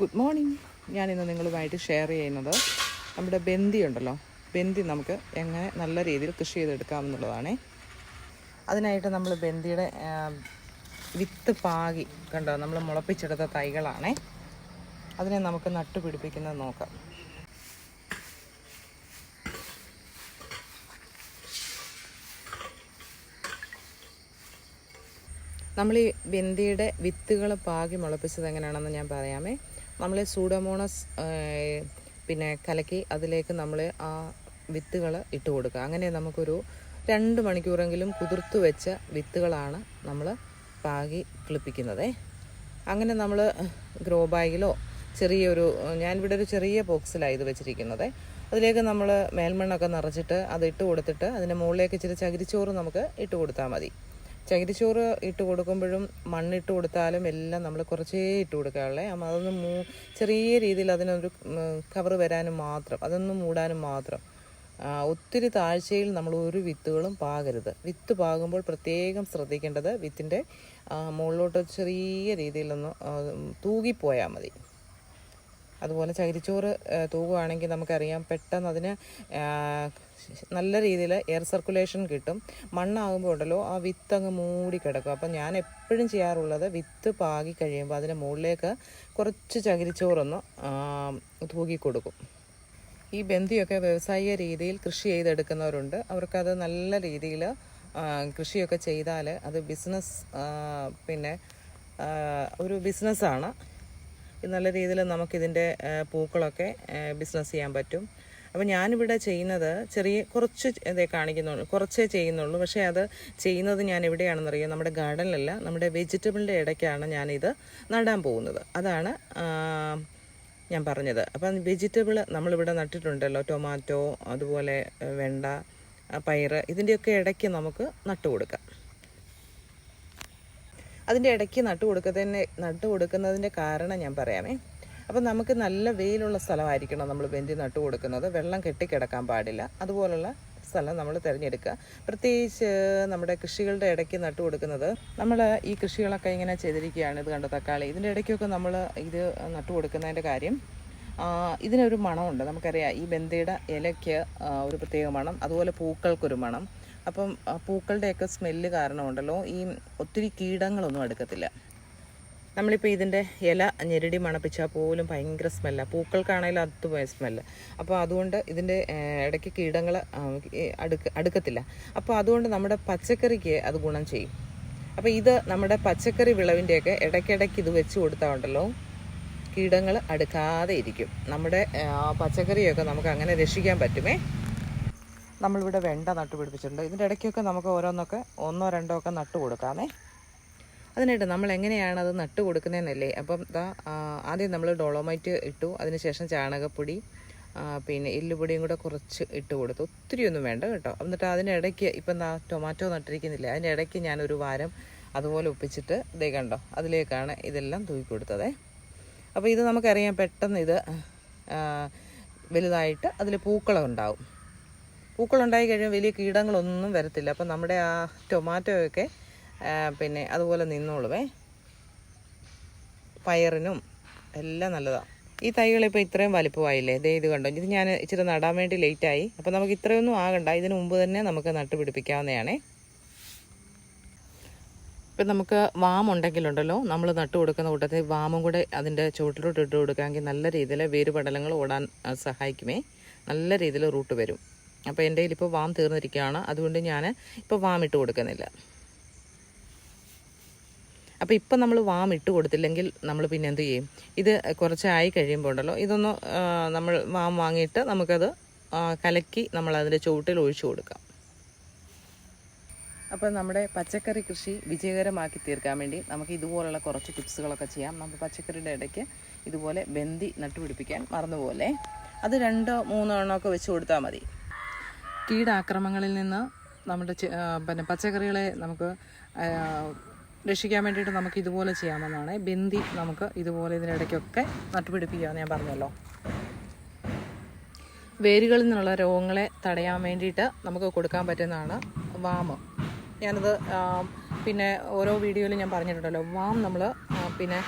Good morning ഞാനിന്ന് നിങ്ങളുമായിട്ട് share ചെയ്യുന്നത് നമ്മുടെ ബന്തി ഉണ്ടല്ലോ. ബന്തി നമുക്ക് എങ്ങനെ നല്ല രീതിയിൽ കൃഷി ചെയ്തെടുക്കാമെന്നുള്ളതാണേ അതിനായിട്ട് നമ്മൾ ബന്തിയുടെ വിത്ത് പാകി കണ്ടോ? നമ്മൾ മുളപ്പിച്ചെടുത്ത തൈകളാണേ. അതിനെ നമുക്ക് നട്ടുപിടിപ്പിക്കുന്നത് നോക്കാം. നമ്മൾ ഈ ബന്ദിയുടെ വിത്തുകൾ പാകി മുളപ്പിച്ചത് എങ്ങനെയാണെന്ന് ഞാൻ പറയാമേ. നമ്മൾ സൂഡമോണസ് പിന്നെ കലക്കി അതിലേക്ക് നമ്മൾ ആ വിത്തുകൾ ഇട്ട് കൊടുക്കുക. അങ്ങനെ നമുക്കൊരു രണ്ട് മണിക്കൂറെങ്കിലും കുതിർത്ത് വെച്ച വിത്തുകളാണ് നമ്മൾ പാകി കിളിപ്പിക്കുന്നത്. അങ്ങനെ നമ്മൾ ഗ്രോ ബാഗിലോ ചെറിയൊരു ഞാനിവിടെ ഒരു ചെറിയ ബോക്സിലാണ് ഇത് വെച്ചിരിക്കുന്നത്. അതിലേക്ക് നമ്മൾ മേൽമണ്ണൊക്കെ നിറച്ചിട്ട് അത് ഇട്ട് കൊടുത്തിട്ട് അതിന്റെ മുകളിലേക്ക് ഇച്ചിരി ചകിരിച്ചോറ് നമുക്ക് ഇട്ട് കൊടുത്താൽ മതി. ചകിരിച്ചോറ് ഇട്ട് കൊടുക്കുമ്പോഴും മണ്ണിട്ട് കൊടുത്താലും എല്ലാം നമ്മൾ കുറച്ചേ ഇട്ട് കൊടുക്കാറുള്ളേ. അപ്പം അതൊന്ന് മൂ ചെറിയ രീതിയിൽ അതിനൊരു കവർ വരാനും മാത്രം അതൊന്ന് മൂടാനും മാത്രം. ഒത്തിരി താഴ്ചയിൽ നമ്മൾ ഒരു വിത്തുകളും പാകരുത്. വിത്ത് പാകുമ്പോൾ പ്രത്യേകം ശ്രദ്ധിക്കേണ്ടത് വിത്തിന്റെ മുകളിലോട്ട് ചെറിയ രീതിയിലൊന്ന് തൂകിപ്പോയാൽ മതി. അതുപോലെ ചകിരിച്ചോറ് തൂകുകയാണെങ്കിൽ നമുക്കറിയാം പെട്ടെന്ന് അതിന് നല്ല രീതിയിൽ എയർ സർക്കുലേഷൻ കിട്ടും. മണ്ണാകുമ്പോൾ ഉണ്ടല്ലോ ആ വിത്ത് അങ്ങ് മൂടി കിടക്കും. അപ്പം ഞാൻ എപ്പോഴും ചെയ്യാറുള്ളത് വിത്ത് പാകി കഴിയുമ്പോൾ അതിന്റെ മുകളിലേക്ക് കുറച്ച് ചകിരിച്ചോറൊന്ന് തൂക്കി തൂകി കൊടുക്കും. ഈ ബന്ധിയൊക്കെ വ്യവസായിക രീതിയിൽ കൃഷി ചെയ്തെടുക്കുന്നവരുണ്ട്. അവർക്കത് നല്ല രീതിയിൽ കൃഷിയൊക്കെ ചെയ്താൽ അത് ബിസിനസ് പിന്നെ ഒരു ബിസിനസ്സാണ് നല്ല രീതിയിൽ നമുക്കിതിന്റെ പൂക്കളൊക്കെ ബിസിനസ് ചെയ്യാൻ പറ്റും. അപ്പോൾ ഞാനിവിടെ ചെയ്യുന്നത് ചെറിയ കുറച്ച് ഇതേ കാണിക്കുന്നുള്ളൂ. കുറച്ചേ ചെയ്യുന്നുള്ളൂ. പക്ഷേ അത് ചെയ്യുന്നത് ഞാൻ എവിടെയാണെന്നറിയാം? നമ്മുടെ ഗാർഡനിലല്ല. നമ്മുടെ വെജിറ്റബിളിന്റെ ഇടയ്ക്കാണ് ഞാനിത് നടാൻ പോകുന്നത്. അതാണ് ഞാൻ പറഞ്ഞത്. അപ്പം വെജിറ്റബിൾ നമ്മളിവിടെ നട്ടിട്ടുണ്ടല്ലോ. ടൊമാറ്റോ അതുപോലെ വെണ്ട പയറ് ഇതിന്റെയൊക്കെ ഇടയ്ക്ക് നമുക്ക് നട്ടു കൊടുക്കാം. അതിന്റെ ഇടയ്ക്ക് നട്ടു കൊടുക്കുന്നതിന് നട്ടു കൊടുക്കുന്നതിന്റെ കാരണം ഞാൻ പറയാമേ. അപ്പം നമുക്ക് നല്ല വെയിലുള്ള സ്ഥലമായിരിക്കണം നമ്മൾ വെന്തി നട്ടു കൊടുക്കുന്നത്. വെള്ളം കെട്ടിക്കിടക്കാൻ പാടില്ല. അതുപോലുള്ള സ്ഥലം നമ്മൾ തിരഞ്ഞെടുക്കുക. പ്രത്യേകിച്ച് നമ്മുടെ കൃഷികളുടെ ഇടയ്ക്ക് നട്ടു കൊടുക്കുന്നത്. നമ്മൾ ഈ കൃഷികളൊക്കെ ഇങ്ങനെ ചെയ്തിരിക്കുകയാണ്. ഇത് കണ്ട തക്കാളി. ഇതിന്റെ ഇടയ്ക്കൊക്കെ നമ്മൾ ഇത് നട്ടു കൊടുക്കുന്നതിന്റെ കാര്യം ഇതിനൊരു മണമുണ്ട്. നമുക്കറിയാം ഈ ബന്ദിയുടെ ഇലയ്ക്ക് ഒരു പ്രത്യേക മണം. അതുപോലെ പൂക്കൾക്കൊരു മണം. അപ്പം പൂക്കളുടെയൊക്കെ സ്മെല്ല് കാരണമുണ്ടല്ലോ. ഈ ഒത്തിരി കീടങ്ങളൊന്നും അടുക്കത്തില്ല നമ്മളിപ്പോൾ ഇതിന്റെ ഇല ഞെരടി മണപ്പിച്ചാൽ പോലും ഭയങ്കര സ്മെല്ലാണ് പൂക്കൾക്കാണെങ്കിലും അതുപോയ സ്മെല്ല അപ്പോൾ അതുകൊണ്ട് ഇതിന്റെ ഇടയ്ക്ക് കീടങ്ങൾ അടുക്ക അടുക്കത്തില്ല. അപ്പോൾ അതുകൊണ്ട് നമ്മുടെ പച്ചക്കറിക്ക് അത് ഗുണം ചെയ്യും. അപ്പോൾ ഇത് നമ്മുടെ പച്ചക്കറി വിളവിന്റെയൊക്കെ ഇടയ്ക്കിടയ്ക്ക് ഇത് വെച്ച് കൊടുത്താൽ ഉണ്ടല്ലോ. കീടങ്ങൾ അടുക്കാതെ ഇരിക്കും. നമ്മുടെ പച്ചക്കറിയൊക്കെ നമുക്ക് അങ്ങനെ രക്ഷിക്കാൻ പറ്റുമേ. നമ്മളിവിടെ വെണ്ട നട്ടുപിടിപ്പിച്ചിട്ടുണ്ട്. ഇതിന്റെ ഇടയ്ക്കൊക്കെ നമുക്ക് ഓരോന്നൊക്കെ ഒന്നോ രണ്ടോ ഒക്കെ നട്ടു കൊടുക്കാമേ അതിനായിട്ട് നമ്മൾ എങ്ങനെയാണ് അത് നട്ട് കൊടുക്കുന്നതെന്നല്ലേ അപ്പം ഇതാ ആദ്യം നമ്മൾ ഡോളോമൈറ്റ് ഇട്ടു. അതിനുശേഷം ചാണകപ്പൊടി പിന്നെ എല്ലുപൊടിയും കൂടെ കുറച്ച് ഇട്ട് കൊടുത്തു. ഒത്തിരി ഒന്നും വേണ്ട കേട്ടോ. എന്നിട്ട് അതിന്റെ ഇടയ്ക്ക് ഇപ്പം ദാ ടൊമാറ്റോ നട്ടിരിക്കുന്നില്ലേ? അതിന്റെ ഇടയ്ക്ക് ഞാനൊരു വാരം അതുപോലെ ഒപ്പിച്ചിട്ട് ഇതേ കണ്ടോ അതിലേക്കാണ് ഇതെല്ലാം തൂക്കി കൊടുത്തതേ. അപ്പോൾ ഇത് നമുക്കറിയാം പെട്ടെന്ന് ഇത് വലുതായിട്ട് അതിൽ പൂക്കളുണ്ടാവും. പൂക്കളുണ്ടായി കഴിയുമ്പോൾ വലിയ കീടങ്ങളൊന്നും വരത്തില്ല. അപ്പം നമ്മുടെ ആ ടൊമാറ്റോയൊക്കെ പിന്നെ അതുപോലെ നിന്നോളുവേ. പയറിനും എല്ലാം നല്ലതാണ് ഈ തൈകൾ ഇപ്പോൾ ഇത്രയും വലിപ്പമായില്ലേ? ദേ ഇത് കണ്ടോ? ഇത് ഞാൻ ഇച്ചിരി നടാൻ വേണ്ടി ലേറ്റായി അപ്പോൾ നമുക്ക് ഇത്രയൊന്നും ആകണ്ട. ഇതിന് മുമ്പ് തന്നെ നമുക്ക് നട്ട് പിടിപ്പിക്കാവുന്നതാണേ. ഇപ്പം നമുക്ക് വാമുണ്ടെങ്കിലുണ്ടല്ലോ നമ്മൾ നട്ടു കൊടുക്കുന്ന കൂട്ടത്തിൽ വാമും കൂടെ അതിന്റെ ചുവട്ടിലോട്ട് ഇട്ട് കൊടുക്കാമെങ്കിൽ നല്ല രീതിയിൽ വേരുപടലങ്ങൾ ഓടാൻ സഹായിക്കുമേ. നല്ല രീതിയിൽ റൂട്ട് വരും. അപ്പോൾ എന്റെ കയ്യിൽ ഇപ്പോൾ വാം തീർന്നിരിക്കുകയാണ്. അതുകൊണ്ട് ഞാൻ ഇപ്പോൾ വാം ഇട്ട് കൊടുക്കുന്നില്ല. അപ്പോൾ ഇപ്പം നമ്മൾ വാം ഇട്ട് കൊടുത്തില്ലെങ്കിൽ നമ്മൾ പിന്നെ എന്ത് ചെയ്യും? ഇത് കുറച്ചായി കഴിയുമ്പോൾ ഉണ്ടല്ലോ ഇതൊന്ന് നമ്മൾ വാം വാങ്ങിയിട്ട് നമുക്കത് കലക്കി നമ്മൾ അതിന്റെ ചുവട്ടിൽ ഒഴിച്ചു കൊടുക്കാം. അപ്പോൾ നമ്മുടെ പച്ചക്കറി കൃഷി വിജയകരമാക്കി തീർക്കാൻ വേണ്ടി നമുക്ക് ഇതുപോലുള്ള കുറച്ച് ടിപ്സുകളൊക്കെ ചെയ്യാം. നമ്മൾ പച്ചക്കറിയുടെ ഇടയ്ക്ക് ഇതുപോലെ ബന്തി നട്ടുപിടിപ്പിക്കാൻ മറന്നുപോലെ അത് രണ്ടോ മൂന്നോ എണ്ണമൊക്കെ വെച്ച് കൊടുത്താൽ മതി. കീടാക്രമങ്ങളിൽ നിന്ന് നമ്മുടെ പിന്നെ പച്ചക്കറികളെ നമുക്ക് രക്ഷിക്കാൻ വേണ്ടിയിട്ട് നമുക്ക് ഇതുപോലെ ചെയ്യാമെന്നാണ്. ബിന്ദി നമുക്ക് ഇതുപോലെ ഇതിനിടയ്ക്കൊക്കെ നട്ടുപിടിപ്പിക്കാമെന്ന് ഞാൻ പറഞ്ഞല്ലോ. വേരുകളിൽ നിന്നുള്ള രോഗങ്ങളെ തടയാൻ വേണ്ടിയിട്ട് നമുക്ക് കൊടുക്കാൻ പറ്റുന്നതാണ് വാമ് ഞാനത് പിന്നെ ഓരോ വീഡിയോയിലും ഞാൻ പറഞ്ഞിട്ടുണ്ടല്ലോ. വാം നമ്മൾ പിന്നെ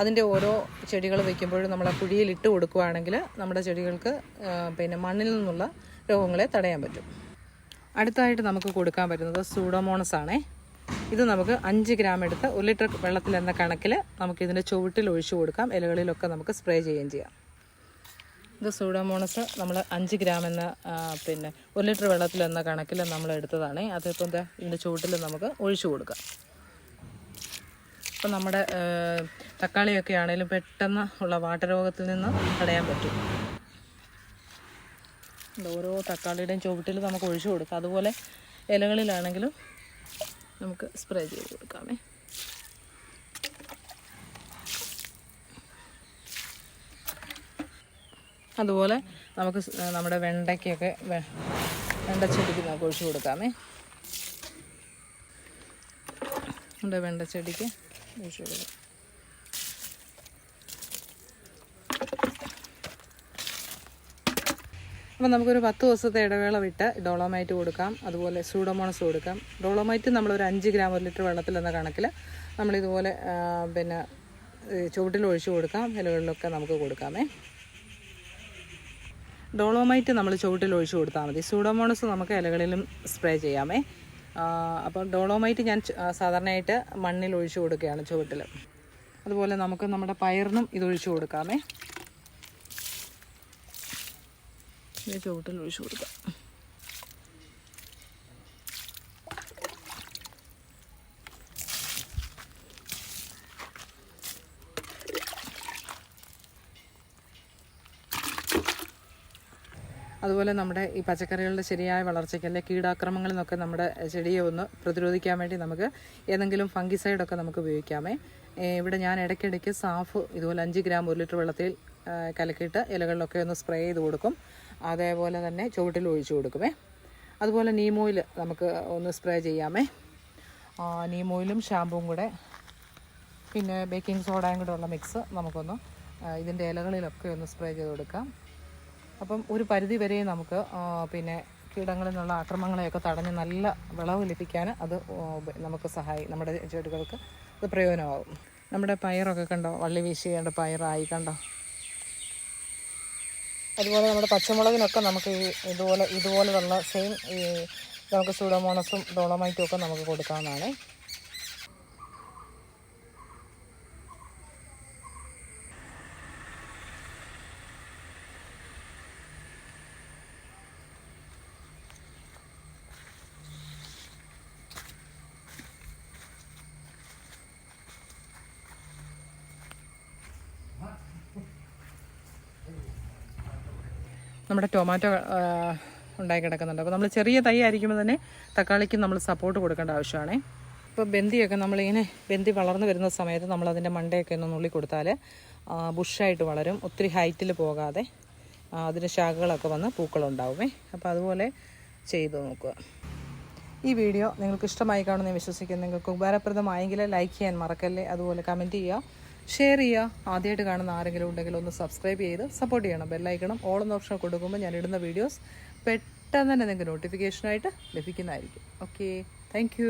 അതിന്റെ ഓരോ ചെടികൾ വെക്കുമ്പോഴും നമ്മൾ ആ കുഴിയിൽ ഇട്ട് കൊടുക്കുകയാണെങ്കിൽ നമ്മുടെ ചെടികൾക്ക് പിന്നെ മണ്ണിൽ നിന്നുള്ള രോഗങ്ങളെ തടയാൻ പറ്റും. അടുത്തായിട്ട് നമുക്ക് കൊടുക്കാൻ പറ്റുന്നത് സൂഡോമോണസ് ആണേ ഇത് നമുക്ക് അഞ്ച് ഗ്രാം എടുത്ത് ഒരു ലിറ്റർ വെള്ളത്തിൽ എന്ന കണക്കിൽ നമുക്ക് ഇതിന്റെ ചുവട്ടിൽ ഒഴിച്ചു കൊടുക്കാം. ഇലകളിലൊക്കെ നമുക്ക് സ്പ്രേ ചെയ്യുകയും ചെയ്യാം. ഇത് സൂഡോമോണസ് നമ്മൾ അഞ്ച് ഗ്രാം എന്ന പിന്നെ ഒരു ലിറ്റർ വെള്ളത്തിൽ എന്ന കണക്കിൽ നമ്മൾ എടുത്തതാണ്. അതിപ്പോൾ എന്താ ഇതിന്റെ ചുവട്ടിൽ നമുക്ക് ഒഴിച്ചു കൊടുക്കാം. ഇപ്പം നമ്മുടെ തക്കാളിയൊക്കെ ആണെങ്കിലും പെട്ടെന്ന് ഉള്ള വാട്ടരോഗത്തിൽ നിന്ന് തടയാൻ പറ്റും. ഓരോ തക്കാളിയുടെയും ചുവട്ടിൽ നമുക്ക് ഒഴിച്ചു കൊടുക്കാം. അതുപോലെ ഇലകളിലാണെങ്കിലും നമുക്ക് സ്പ്രേ ചെയ്ത് കൊടുക്കാമേ. അതുപോലെ നമുക്ക് നമ്മുടെ വെണ്ടയ്ക്കൊക്കെ വെണ്ടച്ചെടിക്ക് നമുക്ക് ഒഴിച്ചു കൊടുക്കാമേ. നമ്മുടെ വെണ്ടച്ചെടിക്ക് ഒഴിച്ചു കൊടുക്കാം. അപ്പം നമുക്കൊരു പത്ത് ദിവസത്തെ ഇടവേള വിട്ട് ഡോളോമൈറ്റ് കൊടുക്കാം. അതുപോലെ സൂഡോമോണസ് കൊടുക്കാം. ഡോളോമൈറ്റ് നമ്മളൊരു അഞ്ച് ഗ്രാം ഒരു ലിറ്റർ വെള്ളത്തിൽ എന്ന കണക്കിൽ നമ്മളിതുപോലെ പിന്നെ ചുവട്ടിൽ ഒഴിച്ചു കൊടുക്കാം. ഇലകളിലൊക്കെ നമുക്ക് കൊടുക്കാമേ. ഡോളോമൈറ്റ് നമ്മൾ ചുവട്ടിൽ ഒഴിച്ചു കൊടുത്താൽ മതി. സൂഡോമോണസ് നമുക്ക് ഇലകളിലും സ്പ്രേ ചെയ്യാമേ. അപ്പോൾ ഡോളോമൈറ്റ് ഞാൻ സാധാരണയായിട്ട് മണ്ണിൽ ഒഴിച്ചു കൊടുക്കുകയാണ് ചുവട്ടിൽ. അതുപോലെ നമുക്ക് നമ്മുടെ പയറിനും ഇതൊഴിച്ചു കൊടുക്കാമേ. ഇത് ചുവട്ടിൽ ഒഴിച്ചു കൊടുക്കാം. അതുപോലെ നമ്മുടെ ഈ പച്ചക്കറികളുടെ ശരിയായ വളർച്ചയ്ക്ക് അല്ലെ കീടാക്രമങ്ങളിൽ നിന്നൊക്കെ നമ്മുടെ ചെടിയെ ഒന്ന് പ്രതിരോധിക്കാൻ വേണ്ടി നമുക്ക് ഏതെങ്കിലും ഫംഗിസൈഡൊക്കെ നമുക്ക് ഉപയോഗിക്കാമേ. ഇവിടെ ഞാൻ ഇടയ്ക്കിടയ്ക്ക് സാഫ് ഇതുപോലെ അഞ്ച് ഗ്രാം ഒരു ലിറ്റർ വെള്ളത്തിൽ കലക്കിയിട്ട് ഇലകളിലൊക്കെ ഒന്ന് സ്പ്രേ ചെയ്ത് കൊടുക്കും. അതേപോലെ തന്നെ ചുവട്ടിൽ ഒഴിച്ചു കൊടുക്കുമേ. അതുപോലെ നീമോയിൽ നമുക്ക് ഒന്ന് സ്പ്രേ ചെയ്യാമേ. നീമോയിലും ഷാമ്പുവും കൂടെ. പിന്നെ ബേക്കിംഗ് സോഡയും കൂടെ ഉള്ള മിക്സ് നമുക്കൊന്ന് ഇതിന്റെ ഇലകളിലൊക്കെ ഒന്ന് സ്പ്രേ ചെയ്ത് കൊടുക്കാം. അപ്പം ഒരു പരിധി വരെ നമുക്ക് പിന്നെ കീടങ്ങളിൽ നിന്നുള്ള ആക്രമണങ്ങളെയൊക്കെ തടഞ്ഞ് നല്ല വിളവ് ലഭിക്കാൻ അത് നമുക്ക് സഹായി നമ്മുടെ ചെടികൾക്ക് അത് പ്രയോജനമാകും. നമ്മുടെ പയറൊക്കെ കണ്ടോ? വള്ളി വീശിയേണ്ട പയറായി കണ്ടോ? അതുപോലെ നമ്മുടെ പച്ചമുളകിനൊക്കെ നമുക്ക് ഈ ഇതുപോലെ ഇതുപോലെയുള്ള സെയിം ഈ നമുക്ക് സൂഡോമോണസും ഡോളോമൈറ്റും ഒക്കെ നമുക്ക് കൊടുക്കാവുന്നതാണ്. നമ്മുടെ ടൊമാറ്റോ ഉണ്ടായി കിടക്കുന്നുണ്ട്. അപ്പോൾ നമ്മൾ ചെറിയ തൈ ആയിരിക്കുമ്പോൾ തന്നെ തക്കാളിക്ക് നമ്മൾ സപ്പോർട്ട് കൊടുക്കേണ്ട ആവശ്യമാണ്. ഇപ്പോൾ ബന്ദിയൊക്കെ നമ്മളിങ്ങനെ ബന്ദി വളർന്നു വരുന്ന സമയത്ത് നമ്മൾ അതിന്റെ മണ്ടയൊക്കെ ഒന്ന് നുള്ളി കൊടുത്താൽ ബുഷായിട്ട് വളരും. ഒത്തിരി ഹൈറ്റിൽ പോകാതെ അതിന് ശാഖകളൊക്കെ വന്ന് പൂക്കളുണ്ടാവുമേ. അപ്പോൾ അതുപോലെ ചെയ്തു നോക്കുക. ഈ വീഡിയോ നിങ്ങൾക്ക് ഇഷ്ടമായി കാണുമെന്ന് വിശ്വസിക്കുന്നു. നിങ്ങൾക്ക് ഉപകാരപ്രദമായെങ്കിൽ ലൈക്ക് ചെയ്യാൻ മറക്കല്ലേ. അതുപോലെ കമന്റ് ചെയ്യുക. ഷെയർ ചെയ്യുക. ആദ്യമായിട്ട് കാണുന്ന ആരെങ്കിലും ഉണ്ടെങ്കിൽ ഒന്ന് സബ്സ്ക്രൈബ് ചെയ്ത് സപ്പോർട്ട് ചെയ്യണം. ബെല്ലൈക്കണം ഓൾ എന്ന ഓപ്ഷൻ കൊടുക്കുമ്പോൾ ഞാൻ ഇടുന്ന വീഡിയോസ് പെട്ടെന്ന് തന്നെ നിങ്ങൾക്ക് നോട്ടിഫിക്കേഷനായിട്ട് ലഭിക്കുന്നതായിരിക്കും. Okay thank